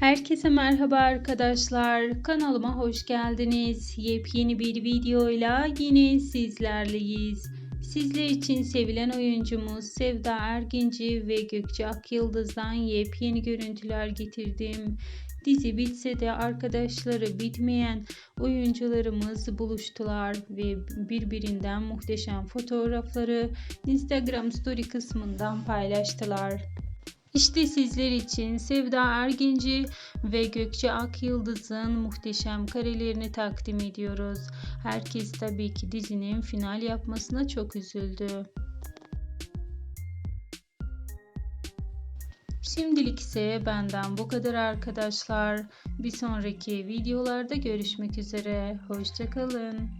Herkese merhaba arkadaşlar. Kanalıma hoş geldiniz. Yepyeni bir videoyla yine sizlerleyiz. Sizler için sevilen oyuncumuz Sevda Erginci ve Gökçe Akyıldız'dan yepyeni görüntüler getirdim. Dizi bitse de arkadaşları bitmeyen oyuncularımız buluştular ve birbirinden muhteşem fotoğrafları Instagram story kısmından paylaştılar. İşte sizler için Sevda Erginci ve Gökçe Akyıldız'ın muhteşem karelerini takdim ediyoruz. Herkes tabii ki dizinin final yapmasına çok üzüldü. Şimdilik ise benden bu kadar arkadaşlar. Bir sonraki videolarda görüşmek üzere. Hoşçakalın.